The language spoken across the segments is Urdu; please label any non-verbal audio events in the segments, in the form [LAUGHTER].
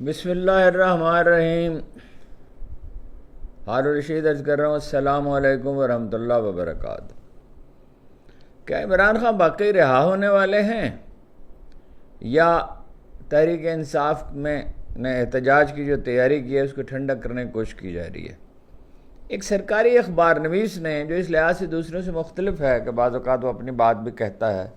بسم اللہ الرحمن الرحیم۔ ہارو رشید عرض کر رہا ہوں، السلام علیکم ورحمۃ اللہ وبرکاتہ۔ کیا عمران خان باقی رہا ہونے والے ہیں؟ یا تحریک انصاف میں نے احتجاج کی جو تیاری کی ہے، اس کو ٹھنڈا کرنے کی کوشش کی جا رہی ہے؟ ایک سرکاری اخبار نویس نے، جو اس لحاظ سے دوسروں سے مختلف ہے، کہ بعض اوقات وہ اپنی بات بھی کہتا ہے۔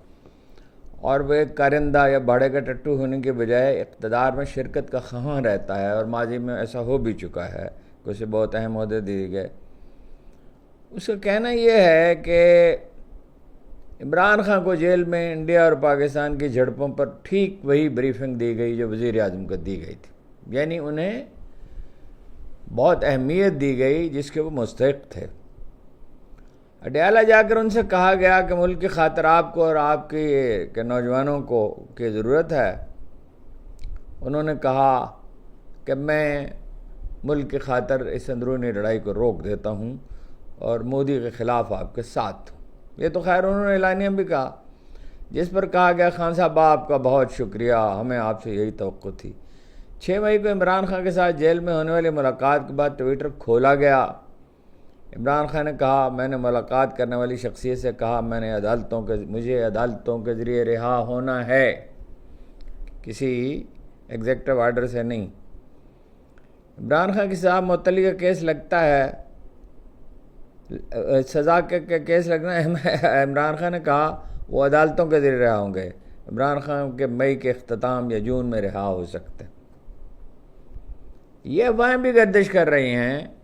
اور وہ ایک کارندہ یا بھاڑے کا ٹٹو ہونے کے بجائے اقتدار میں شرکت کا خواہاں رہتا ہے اور ماضی میں ایسا ہو بھی چکا ہے کہ اسے بہت اہم عہدے دیے گئے۔ اس کا کہنا یہ ہے کہ عمران خان کو جیل میں انڈیا اور پاکستان کی جھڑپوں پر ٹھیک وہی بریفنگ دی گئی جو وزیر اعظم کو دی گئی تھی۔ یعنی انہیں بہت اہمیت دی گئی جس کے وہ مستحق تھے۔ اڈیالہ جا کر ان سے کہا گیا کہ ملک کی خاطر آپ کو اور آپ کے نوجوانوں کو کی ضرورت ہے۔ انہوں نے کہا کہ میں ملک کی خاطر اس اندرونی لڑائی کو روک دیتا ہوں اور مودی کے خلاف آپ کے ساتھ ہوں۔ یہ تو خیر انہوں نے اعلانیہ بھی کہا۔ جس پر کہا گیا، خان صاحب، آپ کا بہت شکریہ، ہمیں آپ سے یہی توقع تھی۔ چھ مئی کو عمران خان کے ساتھ جیل میں ہونے والی ملاقات کے بعد ٹویٹر کھولا گیا۔ عمران خان نے کہا، میں نے ملاقات کرنے والی شخصیت سے کہا، میں نے عدالتوں کے، مجھے عدالتوں کے ذریعے رہا ہونا ہے۔ کسی ایگزیکٹو آرڈر سے نہیں۔ عمران خان کے صاحب معطلی کا کیس لگتا ہے۔ سزا کے کیس لگنا ہے۔ [LAUGHS] عمران خان نے کہا، وہ عدالتوں کے ذریعے رہا ہوں گے۔ عمران خان کے مئی کے اختتام یا جون میں رہا ہو سکتے یہ افواہیں بھی گردش کر رہی ہیں۔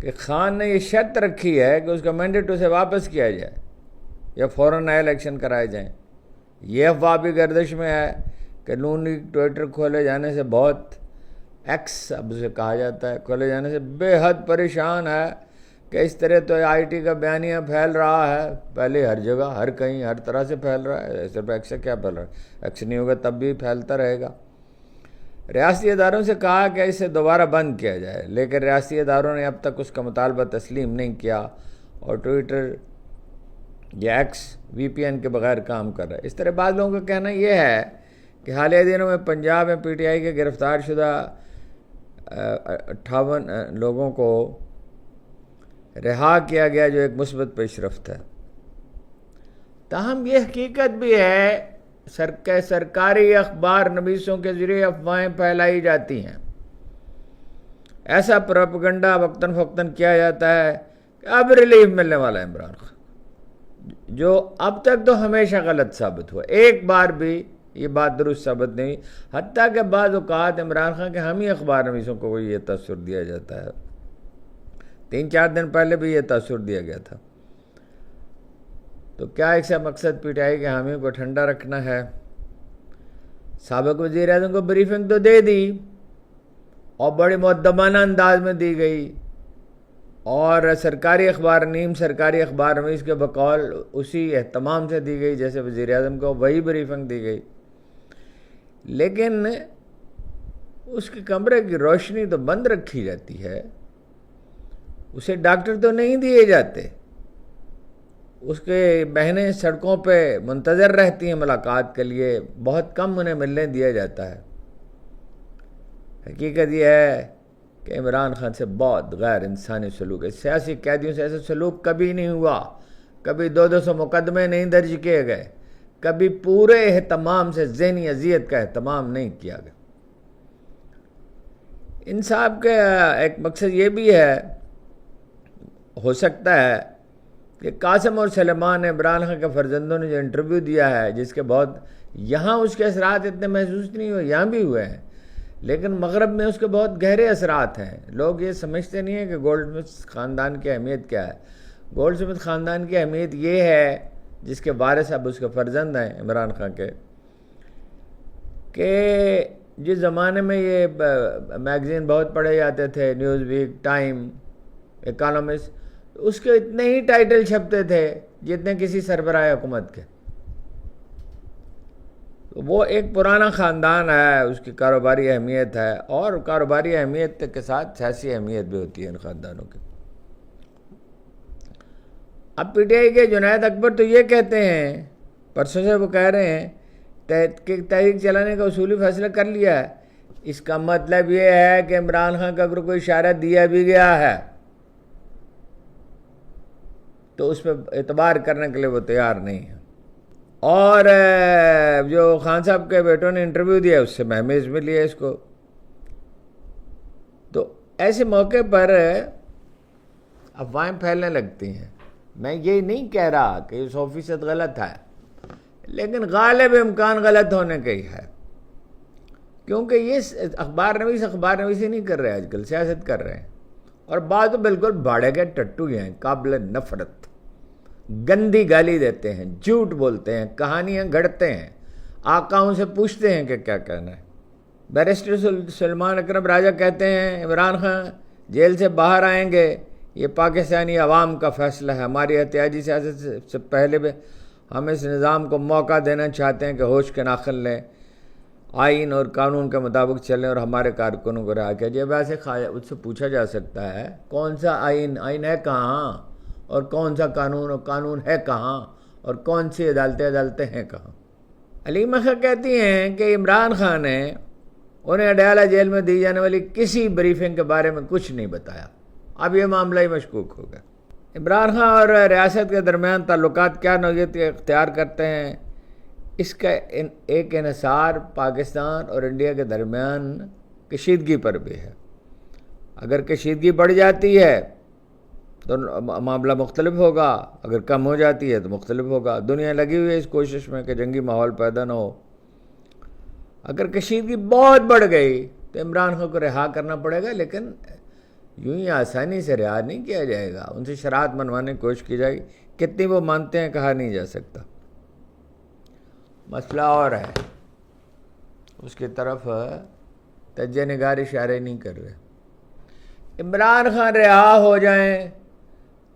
کہ خان نے یہ شرط رکھی ہے کہ اس کا مینڈیٹ اسے واپس کیا جائے یا فوراً نئے الیکشن کرائے جائیں۔ یہ افواہ بھی گردش میں ہے کہ نون ٹویٹر کھولے جانے سے بہت ایکس اب اسے کہا جاتا ہے، کھولے جانے سے بے حد پریشان ہے کہ اس طرح تو آئی ٹی کا بیانیہ پھیل رہا ہے۔ پہلے ہر جگہ، ہر کہیں، ہر طرح سے پھیل رہا ہے۔ صرف ایکس سے کیا پھیل رہا ہے؟ ایکس نہیں ہوگا تب بھی پھیلتا رہے گا۔ ریاستی اداروں سے کہا کہ اسے دوبارہ بند کیا جائے، لیکن ریاستی اداروں نے اب تک اس کا مطالبہ تسلیم نہیں کیا اور ٹویٹر یا ایکس، وی پی این کے بغیر کام کر رہا ہے۔ اس طرح بعض لوگوں کا کہنا یہ ہے کہ حالیہ دنوں میں پنجاب میں پی ٹی آئی کے گرفتار شدہ اٹھاون لوگوں کو رہا کیا گیا جو ایک مثبت پیش رفت ہے۔ تاہم یہ حقیقت بھی ہے سرکاری اخبار نویسوں کے ذریعے افواہیں پھیلائی جاتی ہیں۔ ایسا پروپگنڈا وقتاً فوقتاً کیا جاتا ہے کہ اب ریلیف ملنے والا ہے عمران خان۔ جو اب تک تو ہمیشہ غلط ثابت ہوا۔ ایک بار بھی یہ بات درست ثابت نہیں حتیٰ کہ بعض اوقات عمران خان کے ہم ہی اخبار نویسوں کو یہ تاثر دیا جاتا ہے۔ تین چار دن پہلے بھی یہ تاثر دیا گیا تھا۔ تو کیا ایک سا مقصد پی ٹی آئی کے حامی کو ٹھنڈا رکھنا ہے؟ سابق وزیر اعظم کو بریفنگ تو دے دی اور بڑے معدمانہ انداز میں دی گئی اور سرکاری اخبار، نیم سرکاری اخبار میں اس کے بقول اسی اہتمام سے دی گئی جیسے وزیر اعظم کو وہی بریفنگ دی گئی۔ لیکن اس کے کمرے کی روشنی تو بند رکھی جاتی ہے، اسے ڈاکٹر تو نہیں دیے جاتے۔ اس کے بہنیں سڑکوں پہ منتظر رہتی ہیں ملاقات کے لیے، بہت کم انہیں ملنے دیا جاتا ہے۔ حقیقت یہ ہے کہ عمران خان سے بہت غیر انسانی سلوک ہے۔ سیاسی قیدیوں سے ایسا سلوک کبھی نہیں ہوا۔ کبھی دو دو سو مقدمے نہیں درج کیے گئے۔ کبھی پورے اہتمام سے ذہنی اذیت کا اہتمام نہیں کیا گیا۔ انصاف کا ایک مقصد یہ بھی ہے، ہو سکتا ہے کہ قاسم اور سلمان عمران خان کے فرزندوں نے جو انٹرویو دیا ہے، جس کے بہت یہاں اس کے اثرات اتنے محسوس نہیں ہوئے، یہاں بھی ہوئے ہیں۔ لیکن مغرب میں اس کے بہت گہرے اثرات ہیں۔ لوگ یہ سمجھتے نہیں ہیں کہ گولڈ سمتھ خاندان کی اہمیت کیا ہے۔ گولڈ سمتھ خاندان کی اہمیت یہ ہے، جس کے وارث اب اس کے فرزند ہیں عمران خان کے، کہ جس زمانے میں یہ میگزین بہت پڑھے جاتے تھے نیوز ویک ٹائم اکانومسٹ اس کے اتنے ہی ٹائٹل چھپتے تھے جتنے کسی سربراہ حکومت کے۔ وہ ایک پرانا خاندان ہے، اس کی کاروباری اہمیت ہے اور کاروباری اہمیت کے ساتھ سیاسی اہمیت بھی ہوتی ہے ان خاندانوں کی۔ اب پی ٹی آئی کے جنید اکبر تو یہ کہتے ہیں، پرسوں سے وہ کہہ رہے ہیں کہ تحریک چلانے کا اصولی فیصلہ کر لیا ہے۔ اس کا مطلب یہ ہے کہ عمران خان کا اگر کوئی اشارہ دیا بھی گیا ہے تو اس پہ اعتبار کرنے کے لیے وہ تیار نہیں ہے۔ اور جو خان صاحب کے بیٹوں نے انٹرویو دیا اس سے محمیز ملی ہے اس کو۔ تو ایسے موقع پر افواہیں پھیلنے لگتی ہیں۔ میں یہ نہیں کہہ رہا کہ یہ سو فیصد غلط ہے، لیکن غالب امکان غلط ہونے کا ہی ہے۔ کیونکہ یہ اخبار نویس اخبار نویسی نہیں کر رہے، آج کل سیاست کر رہے ہیں۔ اور بعض تو بالکل باڑے گئے ٹٹو ہیں، قابل نفرت۔ گندی گالی دیتے ہیں، جھوٹ بولتے ہیں، کہانیاں گھڑتے ہیں۔ آقاؤں سے پوچھتے ہیں کہ کیا کہنا ہے۔ بیرسٹر سلمان اکرم راجہ کہتے ہیں، عمران خان، جیل سے باہر آئیں گے۔ یہ پاکستانی عوام کا فیصلہ ہے۔ ہماری احتیاطی سیاست سے پہلے بھی ہم اس نظام کو موقع دینا چاہتے ہیں کہ ہوش کے ناخل لیں۔ آئین اور قانون کے مطابق چلیں اور ہمارے کارکنوں کو رہا کیا جب ایسے اس سے پوچھا جا سکتا ہے، کون سا آئین آئین ہے کہاں؟ اور کون سا قانون اور قانون ہے کہاں اور کون سی عدالتیں عدالتیں ہیں کہاں؟ علیم خان کہتی ہیں کہ عمران خان نے انہیں اڈیالہ جیل میں دی جانے والی کسی بریفنگ کے بارے میں کچھ نہیں بتایا۔ اب یہ معاملہ ہی مشکوک ہو گیا۔ عمران خان اور ریاست کے درمیان تعلقات کیا نوعیت اختیار کرتے ہیں؟ اس کا ایک انحصار پاکستان اور انڈیا کے درمیان کشیدگی پر بھی ہے۔ اگر کشیدگی بڑھ جاتی ہے معاملہ مختلف ہوگا۔ اگر کم ہو جاتی ہے تو مختلف ہوگا۔ دنیا لگی ہوئی ہے اس کوشش میں کہ جنگی ماحول پیدا نہ ہو۔ اگر کشیدگی بہت بڑھ گئی تو عمران خان کو رہا کرنا پڑے گا، لیکن یوں ہی آسانی سے رہا نہیں کیا جائے گا۔ ان سے شرائط منوانے کی کوشش کی جائے گی۔ کتنی وہ مانتے ہیں کہا نہیں جا سکتا۔ مسئلہ اور ہے۔ اس کی طرف تجہ نگار اشارے نہیں کر رہے۔ عمران خان رہا ہو جائیں۔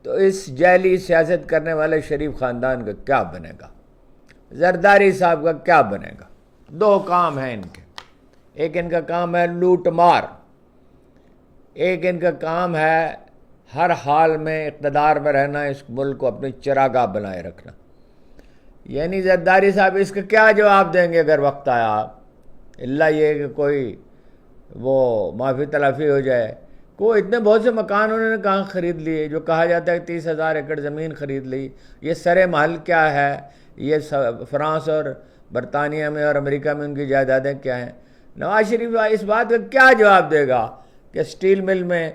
تو اس جیلی سیاست کرنے والے شریف خاندان کا کیا بنے گا؟ زرداری صاحب کا کیا بنے گا؟ دو کام ہیں ان کے۔ ایک ان کا کام ہے لوٹ مار۔ ایک ان کا کام ہے ہر حال میں اقتدار میں رہنا، اس ملک کو اپنی چراگاہ بنائے رکھنا۔ یعنی زرداری صاحب، اس کا کیا جواب دیں گے اگر وقت آیا؟ اللہ یہ کہ کوئی وہ معافی تلافی ہو جائے۔ کو اتنے بہت سے مکان انہوں نے کہاں خرید لیے، جو کہا جاتا ہے کہ تیس ہزار ایکڑ زمین خرید لی۔ یہ سر محل کیا ہے؟ یہ فرانس اور برطانیہ میں اور امریکہ میں ان کی جائیدادیں کیا ہیں؟ نواز شریف اس بات کا کیا جواب دے گا کہ اسٹیل مل میں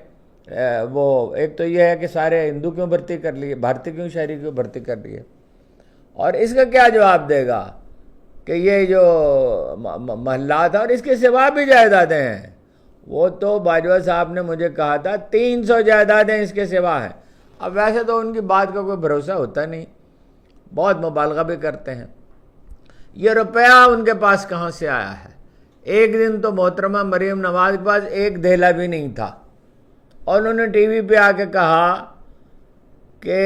وہ ایک تو یہ ہے کہ سارے ہندو کیوں بھرتی کر لیے، بھارتی کیوں شہری کیوں بھرتی کر لیے؟ اور اس کا کیا جواب دے گا کہ یہ جو محلات ہیں اور اس کے سوا بھی جائیدادیں ہیں؟ وہ تو باجوہ صاحب نے مجھے کہا تھا، تین سو جائیدادیں اس کے سوا ہیں۔ اب ویسے تو ان کی بات کا کوئی بھروسہ ہوتا نہیں۔ بہت مبالغہ بھی کرتے ہیں۔ یہ روپیہ ان کے پاس کہاں سے آیا ہے؟ ایک دن تو محترمہ مریم نواز کے پاس ایک دھیلا بھی نہیں تھا۔ اور انہوں نے ٹی وی پہ آ کے کہا کہ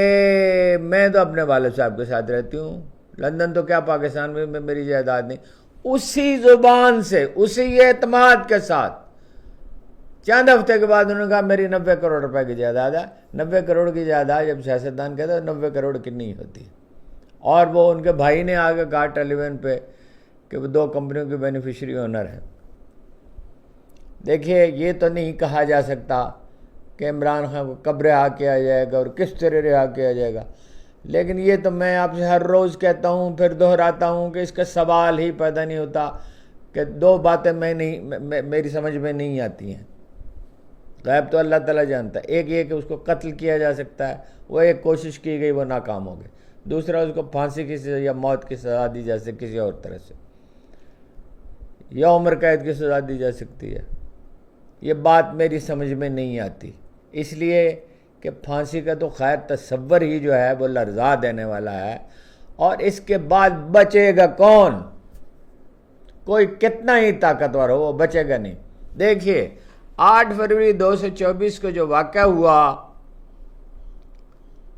میں تو اپنے والد صاحب کے ساتھ رہتی ہوں۔ لندن تو کیا پاکستان میں میری جائیداد نہیں۔ اسی زبان سے، اسی اعتماد کے ساتھ چند ہفتے کے بعد انہوں نے کہا میری نوے کروڑ روپے کی جائیداد ہے۔ نوے کروڑ کی جائیداد جب سیاستدان کہتے ہیں نوے کروڑ کی نہیں ہوتی اور وہ ان کے بھائی نے آگے کہا ٹیلی ویژن پہ کہ وہ دو کمپنیوں کی بینیفیشری اونر ہیں۔ دیکھیے، یہ تو نہیں کہا جا سکتا کہ عمران خان کو کب رہا کیا جائے گا اور کس طرح رہا کیا جائے گا۔ لیکن یہ تو میں آپ سے ہر روز کہتا ہوں، پھر دہراتا ہوں کہ اس کا سوال ہی پیدا نہیں ہوتا کہ دو باتیں میں نہیں میری سمجھ میں نہیں آتی ہیں۔ غائب تو اللہ تعالیٰ جانتا ہے۔ ایک یہ کہ اس کو قتل کیا جا سکتا ہے، وہ ایک کوشش کی گئی، وہ ناکام ہو گئی دوسرا، اس کو پھانسی کی سزا یا موت کی سزا دی جا سکتی، کسی اور طرح سے۔ یا عمر قید کی سزا دی جا سکتی ہے۔ یہ بات میری سمجھ میں نہیں آتی۔ اس لیے کہ پھانسی کا تو خیر تصور ہی جو ہے، وہ لرزا دینے والا ہے۔ اور اس کے بعد بچے گا کون؟ کوئی کتنا ہی طاقتور ہو، وہ بچے گا نہیں۔ دیکھیے آٹھ فروری دو سو چوبیس کو جو واقعہ ہوا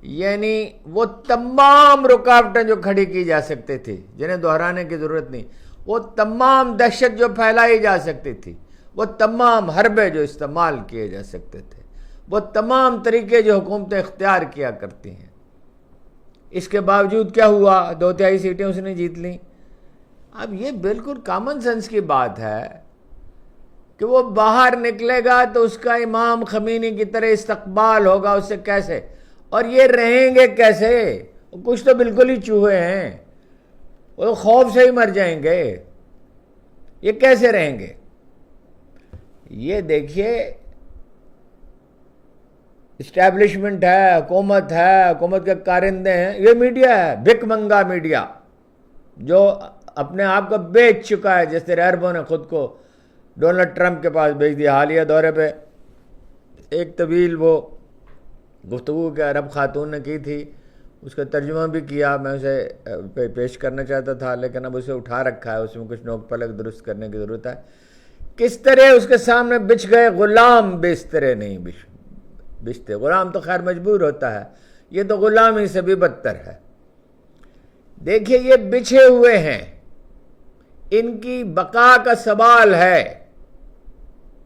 یعنی وہ تمام رکاوٹیں جو کھڑی کی جا سکتے تھی، جنہیں دہرانے کی ضرورت نہیں، وہ تمام دہشت جو پھیلائی جا سکتی تھی، وہ تمام حربے جو استعمال کیے جا سکتے تھے، وہ تمام طریقے جو حکومتیں اختیار کیا کرتی ہیں۔ اس کے باوجود کیا ہوا؟ دو تہائی سیٹیں اس نے جیت لیں۔ اب یہ بالکل کامن سینس کی بات ہے کہ وہ باہر نکلے گا تو اس کا امام خمینی کی طرح استقبال ہوگا اس سے کیسے؟ اور یہ رہیں گے کیسے؟ کچھ تو بالکل ہی چوہے ہیں۔ وہ خوف سے ہی مر جائیں گے۔ یہ کیسے رہیں گے؟ یہ دیکھیے اسٹیبلشمنٹ ہے، حکومت ہے، حکومت کے کارندے ہیں۔ یہ میڈیا ہے، بک منگا میڈیا جو اپنے آپ کو بیچ چکا ہے، جس طرح نے خود کو ڈونلڈ ٹرمپ کے پاس بھیج دیا حالیہ دورے پہ۔ ایک طویل وہ گفتگو کے عرب خاتون نے کی تھی، اس کا ترجمہ بھی کیا، میں اسے پیش کرنا چاہتا تھا، لیکن اب اسے اٹھا رکھا ہے، اس میں کچھ نوک پلک درست کرنے کی ضرورت ہے۔ کس طرح اس کے سامنے بچ گئے غلام بسترے نہیں بچ بچتے غلام تو خیر مجبور ہوتا ہے، یہ تو غلام ہی سے بھی بدتر ہے۔ دیکھیے، یہ بچھے ہوئے ہیں۔ ان کی بقا کا سوال ہے۔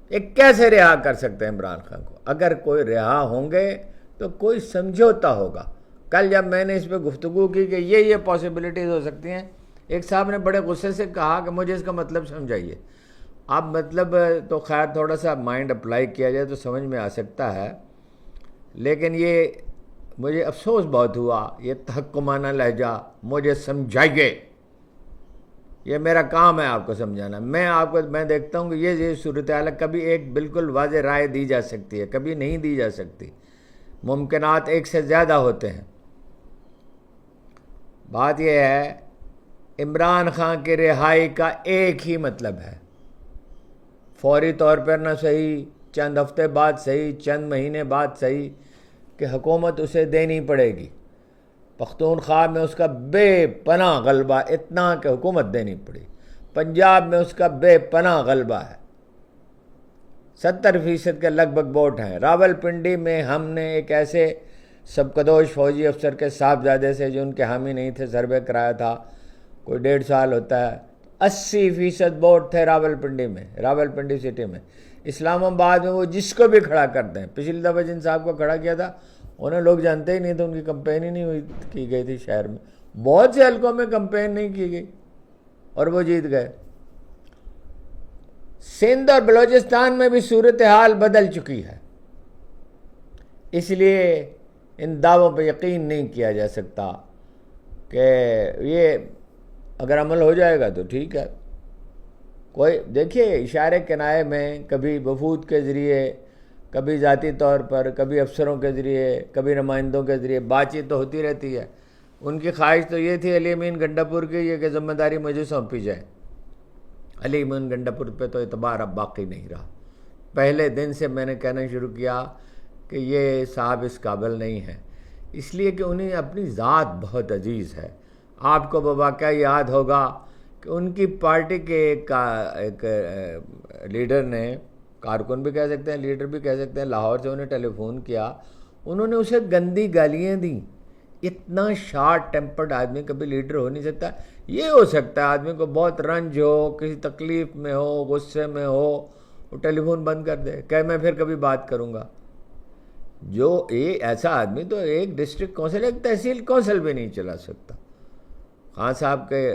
یہ کیسے رہا کر سکتے ہیں عمران خان کو؟ اگر کوئی رہا ہوں گے تو کوئی سمجھوتا ہوگا۔ کل جب میں نے اس پہ گفتگو کی کہ یہ یہ پاسبلٹیز ہو سکتی ہیں، ایک صاحب نے بڑے غصے سے کہا کہ مجھے اس کا مطلب سمجھائیے۔ اب مطلب تو خیر تھوڑا سا مائنڈ اپلائی کیا جائے تو سمجھ میں آ سکتا ہے۔ لیکن یہ مجھے افسوس بہت ہوا، یہ تحکمانہ لہجہ مجھے سمجھائیے۔ یہ میرا کام ہے آپ کو سمجھانا۔ میں آپ کو میں دیکھتا ہوں کہ یہ یہ صورتحال کبھی ایک بالکل واضح رائے دی جا سکتی ہے، کبھی نہیں دی جا سکتی۔ ممکنات ایک سے زیادہ ہوتے ہیں۔ بات یہ ہے، عمران خان کی رہائی کا ایک ہی مطلب ہے۔ فوری طور پر نہ صحیح، چند ہفتے بعد صحیح، چند مہینے بعد صحیح کہ حکومت اسے دینی پڑے گی۔ پختونخوا میں اس کا بے پناہ غلبہ اتنا کہ حکومت دینی پڑی۔ پنجاب میں اس کا بے پناہ غلبہ ہے۔ ستر فیصد کے لگ بھگ ووٹ ہیں۔ راول پنڈی میں ہم نے ایک ایسے سب کدوش فوجی افسر کے صاحبزادے سے جو ان کے حامی نہیں تھے، سروے کرایا تھا، کوئی ڈیڑھ سال ہوتا ہے، اسی فیصد ووٹ تھے راول پنڈی میں، راول پنڈی سٹی میں۔ اسلام آباد میں وہ جس کو بھی کھڑا کرتے ہیں پچھلی دفعہ جن صاحب کو کھڑا کیا تھا انہیں لوگ جانتے ہی نہیں تھے، ان کی کمپین ہی نہیں ہوئی کی گئی تھی شہر میں۔ بہت سے حلقوں میں کمپین نہیں کی گئی اور وہ جیت گئے۔ سندھ اور بلوچستان میں بھی صورتحال بدل چکی ہے۔ اس لیے ان دعووں پہ یقین نہیں کیا جا سکتا کہ یہ اگر عمل ہو جائے گا تو ٹھیک ہے۔ کوئی دیکھیے، اشارے کنائے میں کبھی وفود کے ذریعے کبھی ذاتی طور پر، کبھی افسروں کے ذریعے، کبھی نمائندوں کے ذریعے بات چیت تو ہوتی رہتی ہے۔ ان کی خواہش تو یہ تھی علی امین گنڈا پور کی یہ کہ ذمہ داری مجھے سونپی جائے۔ علی امین گنڈا پور پہ تو اعتبار اب باقی نہیں رہا۔ پہلے دن سے میں نے کہنا شروع کیا کہ یہ صاحب اس قابل نہیں ہے اس لیے کہ انہیں اپنی ذات بہت عزیز ہے۔ آپ کو بواقع یاد ہوگا کہ ان کی پارٹی کے ایک لیڈر نے کارکن بھی کہہ سکتے ہیں، لیڈر بھی کہہ سکتے ہیں۔ لاہور سے انہیں ٹیلی فون کیا، انہوں نے اسے گندی گالیاں دیں۔ اتنا شارٹ ٹیمپرڈ آدمی کبھی لیڈر ہو نہیں سکتا۔ یہ ہو سکتا ہے آدمی کو بہت رنج ہو، کسی تکلیف میں ہو، غصے میں ہو، وہ ٹیلی فون بند کر دے، کہ میں پھر کبھی بات کروں گا۔ جو ایسا آدمی تو ایک ڈسٹرکٹ کونسل، ایک تحصیل کونسل بھی نہیں چلا سکتا۔ خان صاحب کے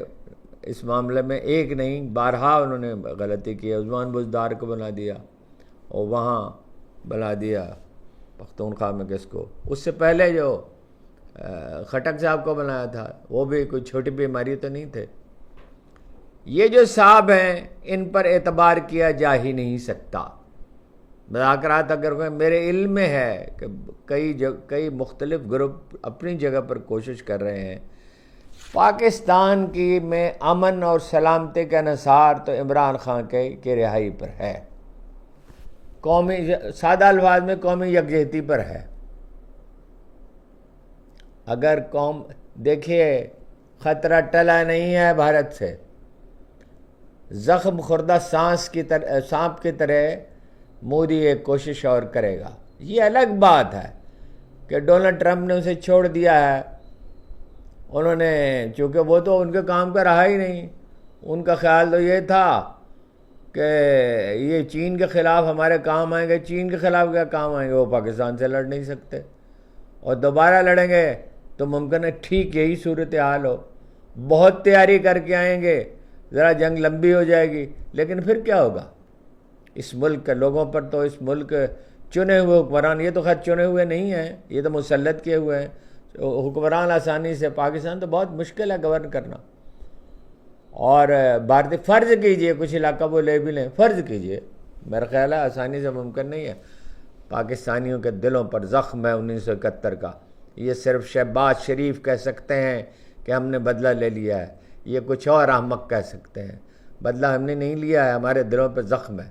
اس معاملے میں ایک نہیں، بارہا انہوں نے غلطی کی، عثمان بزدار کو بنا دیا۔ اور وہاں بنا دیا پختونخوا میں کس کو۔ اس سے پہلے جو خٹک صاحب کو بنایا تھا، وہ بھی کوئی چھوٹی بیماری تو نہیں تھے۔ یہ جو صاحب ہیں، ان پر اعتبار کیا جا ہی نہیں سکتا۔ مذاکرات اگر میرے علم میں ہے کہ کئی کئی مختلف گروپ اپنی جگہ پر کوشش کر رہے ہیں۔ پاکستان کی میں امن اور سلامتی کا نثار تو عمران خان کے کی رہائی پر ہے۔ قومی سادہ الفاظ میں قومی یکجہتی پر ہے۔ اگر قوم، دیکھیے، خطرہ ٹلا نہیں ہے بھارت سے۔ زخم خوردہ سانس کی طرح، سانپ کی طرح مودی ایک کوشش اور کرے گا۔ یہ الگ بات ہے کہ ڈونلڈ ٹرمپ نے اسے چھوڑ دیا ہے۔ انہوں نے، چونکہ وہ تو ان کے کام کا رہا ہی نہیں، ان کا خیال تو یہ تھا کہ یہ چین کے خلاف ہمارے کام آئیں گے، چین کے خلاف کیا کام آئیں گے؟ وہ پاکستان سے لڑ نہیں سکتے۔ اور دوبارہ لڑیں گے تو ممکن ہے ٹھیک یہی صورت حال ہو۔ بہت تیاری کر کے آئیں گے، ذرا جنگ لمبی ہو جائے گی، لیکن پھر کیا ہوگا؟ اس ملک کے لوگوں پر تو اس ملک چنے ہوئے حکمران، یہ تو خیر چنے ہوئے نہیں ہیں، یہ تو مسلط کیے ہوئے ہیں۔ حکمران آسانی سے پاکستان تو بہت مشکل ہے گورن کرنا۔ اور بھارتی فرض کیجیے، کچھ علاقہ وہ لے بھی لیں فرض کیجیے۔ میرا خیال ہے آسانی سے ممکن نہیں ہے۔ پاکستانیوں کے دلوں پر زخم ہے انیس سو اکہتر کا۔ یہ صرف شہباز شریف کہہ سکتے ہیں کہ ہم نے بدلہ لے لیا ہے۔ یہ کچھ اور احمق کہہ سکتے ہیں۔ بدلہ ہم نے نہیں لیا ہے، ہمارے دلوں پہ زخم ہے۔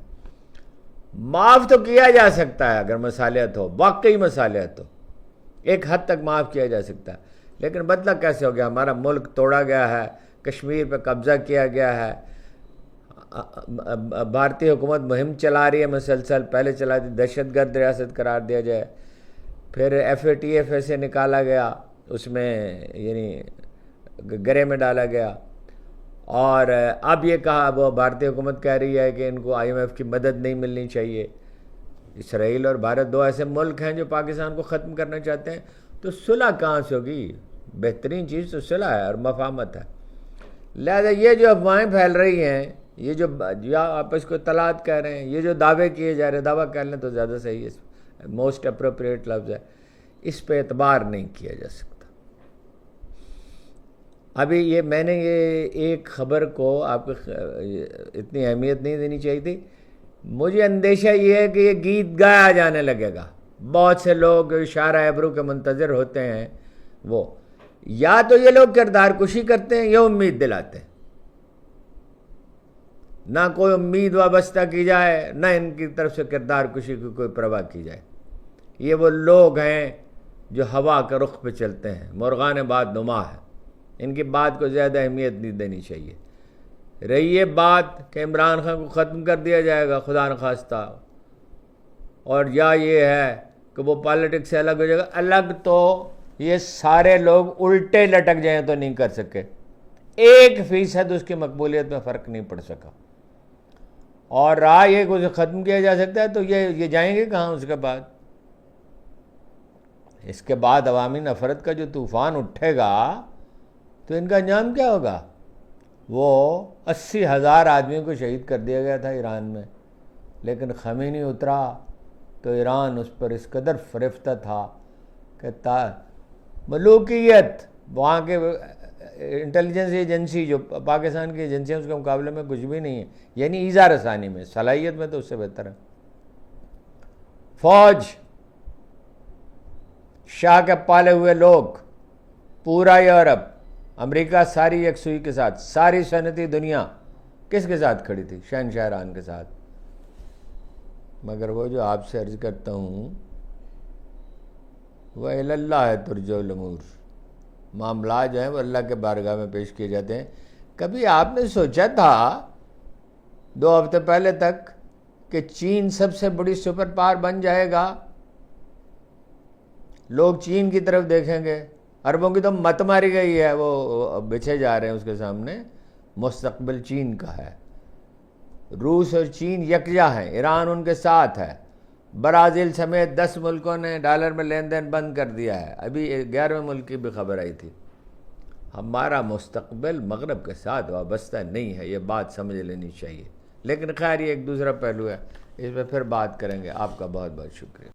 معاف تو کیا جا سکتا ہے اگر مسالیت ہو، واقعی مسالیت ہو۔ ایک حد تک معاف کیا جا سکتا ہے۔ لیکن بدلہ کیسے ہو گیا؟ ہمارا ملک توڑا گیا ہے۔ کشمیر پہ قبضہ کیا گیا ہے۔ بھارتی حکومت مہم چلا رہی ہے، مسلسل پہلے چلا دی، دہشت گرد ریاست قرار دیا جائے۔ پھر F A T F A سے نکالا گیا، اس میں یعنی گرے میں ڈالا گیا۔ اور اب یہ کہا، وہ بھارتی حکومت کہہ رہی ہے کہ ان کو آئی ایم ایف کی مدد نہیں ملنی چاہیے۔ اسرائیل اور بھارت دو ایسے ملک ہیں جو پاکستان کو ختم کرنا چاہتے ہیں۔ تو صلح کہاں سے ہوگی؟ بہترین چیز تو صلح ہے اور مفاہمت ہے۔ لہذا یہ جو افواہیں پھیل رہی ہیں، یہ جو یا آپ اس کو اطلاعات کہہ رہے ہیں، یہ جو دعوے کیے جا رہے ہیں، دعویٰ کہہ لیں تو زیادہ صحیح ہے موسٹ اپروپریٹ لفظ ہے۔ اس پہ اعتبار نہیں کیا جا سکتا۔ ابھی یہ میں نے یہ ایک خبر کو آپ کو اتنی اہمیت نہیں دینی چاہیے تھی۔ مجھے اندیشہ یہ ہے کہ یہ گیت گایا جانے لگے گا۔ بہت سے لوگ اشارہ ابرو کے منتظر ہوتے ہیں، وہ یا تو یہ لوگ کردار کشی کرتے ہیں یا امید دلاتے ہیں۔ نہ کوئی امید وابستہ کی جائے، نہ ان کی طرف سے کردار کشی کی کوئی پرواہ کی جائے۔ یہ وہ لوگ ہیں جو ہوا کے رخ پہ چلتے ہیں۔ مرغان بات نما ہے۔ ان کی بات کو زیادہ اہمیت نہیں دینی چاہیے۔ رہی یہ بات کہ عمران خان کو ختم کر دیا جائے گا، خدا نخواستہ۔ اور یا یہ ہے کہ وہ پالیٹکس سے الگ ہو جائے گا۔ الگ تو یہ سارے لوگ الٹے لٹک جائیں تو نہیں کر سکے۔ ایک فیصد اس کی مقبولیت میں فرق نہیں پڑ سکا۔ اور راہ یہ اسے ختم کیا جا سکتا ہے تو یہ یہ جائیں گے کہاں اس کے بعد؟ اس کے بعد عوامی نفرت کا جو طوفان اٹھے گا تو ان کا انجام کیا ہوگا؟ وہ اسی ہزار آدمیوں کو شہید کر دیا گیا تھا ایران میں، لیکن خمینی اترا تو ایران اس پر اس قدر فرفتہ تھا کہ تا ملوکیت، وہاں کے انٹیلیجنس ایجنسی جو پاکستان کی ایجنسی اس کے مقابلے میں کچھ بھی نہیں ہے یعنی ایزا رسانی میں، صلاحیت میں تو اس سے بہتر ہے۔ فوج، شاہ کے پالے ہوئے لوگ، پورا یورپ، امریکہ، ساری یکسوئی کے ساتھ، ساری صنعتی دنیا کس کے ساتھ کھڑی تھی؟ شہن شہران کے ساتھ۔ مگر وہ جو آپ سے عرض کرتا ہوں وہ اللہ ہے ترجو الامور۔ معاملات جو ہیں وہ اللہ کے بارگاہ میں پیش کیے جاتے ہیں۔ کبھی آپ نے سوچا تھا دو ہفتے پہلے تک کہ چین سب سے بڑی سپر پار بن جائے گا؟ لوگ چین کی طرف دیکھیں گے۔ عربوں کی تو مت ماری گئی ہے، وہ بچھے جا رہے ہیں اس کے سامنے۔ مستقبل چین کا ہے۔ روس اور چین یکجا ہیں، ایران ان کے ساتھ ہے۔ برازیل سمیت دس ملکوں نے ڈالر میں لین دین بند کر دیا ہے۔ ابھی گیارہویں ملک کی بھی خبر آئی تھی۔ ہمارا مستقبل مغرب کے ساتھ وابستہ نہیں ہے، یہ بات سمجھ لینی چاہیے۔ لیکن خیر، یہ ایک دوسرا پہلو ہے۔ اس میں پھر بات کریں گے۔ آپ کا بہت بہت شکریہ۔